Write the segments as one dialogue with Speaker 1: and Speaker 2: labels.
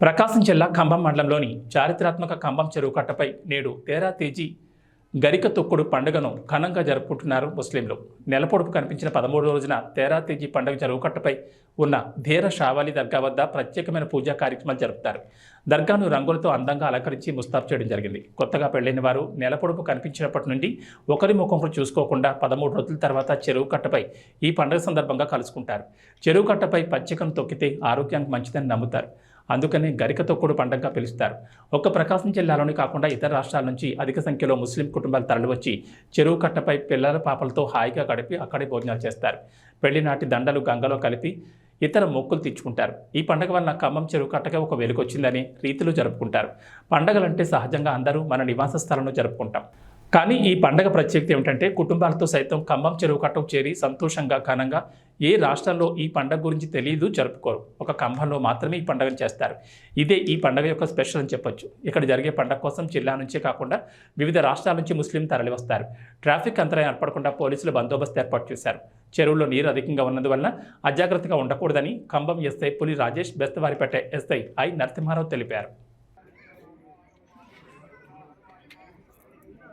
Speaker 1: ప్రకాశం జిల్లా ఖమ్మం మండలంలోని చారిత్రాత్మక ఖమ్మం చెరువు కట్టపై నేడు తేరా తేజీ గరిక తొక్కుడు పండుగను ఘనంగా జరుపుకుంటున్నారు ముస్లింలు. నెలపొడుపు కనిపించిన పదమూడు రోజున తేరా తేజీ పండుగ చెరువు కట్టపై ఉన్న ధీర షావాలి దర్గా వద్ద ప్రత్యేకమైన పూజా కార్యక్రమాలు జరుపుతారు. దర్గాను రంగులతో అందంగా అలంకరించి ముస్తాబ్ చేయడం జరిగింది. కొత్తగా పెళ్ళైన వారు నెలపొడుపు కనిపించినప్పటి నుండి ఒకరి ముఖం చూసుకోకుండా పదమూడు రోజుల తర్వాత చెరువు కట్టపై ఈ పండుగ సందర్భంగా కలుసుకుంటారు. చెరువు కట్టపై పచ్చికను తొక్కితే ఆరోగ్యానికి మంచిదని నమ్ముతారు. అందుకనే గరిక తొక్కుడు పండగగా పిలుస్తారు. ఒక్క ప్రకాశం జిల్లాలోని కాకుండా ఇతర రాష్ట్రాల నుంచి అధిక సంఖ్యలో ముస్లిం కుటుంబాలు తరలివచ్చి చెరువు కట్టపై పిల్లల పాపలతో హాయిగా గడిపి అక్కడే భోజనాలు చేస్తారు. పెళ్ళి నాటి దండలు గంగలో కలిపి ఇతర మొక్కులు తెచ్చుకుంటారు ఈ పండగ వలన ఖమ్మం చెరువు కట్టగా ఒక వెలుగొచ్చిందని రీతిలో జరుపుకుంటారు. పండగలంటే సహజంగా అందరూ మన నివాస స్థలంలో జరుపుకుంటాం. కానీ ఈ పండగ ప్రత్యేకత ఏమిటంటే కుటుంబాలతో సైతం ఖమ్మం చెరువు కట్టకు చేరి సంతోషంగా ఘనంగా ఏ రాష్ట్రంలో ఈ పండగ గురించి తెలియదు జరుపుకోరు. ఒక ఖమ్మంలో మాత్రమే ఈ పండుగను చేస్తారు. ఇదే ఈ పండగ యొక్క స్పెషల్ అని చెప్పొచ్చు. ఇక్కడ జరిగే పండగ కోసం జిల్లా నుంచే కాకుండా వివిధ రాష్ట్రాల నుంచి ముస్లిం తరలి వస్తారు ట్రాఫిక్ అంతరాయం ఏర్పడకుండా పోలీసులు బందోబస్తు ఏర్పాటు చేశారు. చెరువులో నీరు అధికంగా ఉన్నందువలన అజాగ్రత్తగా ఉండకూడదని Khammam SI Puli Rajesh Bestavaripeta SI I
Speaker 2: Narasimha Rao తెలిపారు.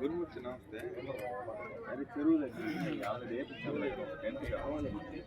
Speaker 3: ಗುರುಮುಚ್ಚಿ ನಮಸ್ತೆ ಅದು ತಿರುವುದಕ್ಕೆ ಯಾವುದೇ ಗಂಟೆ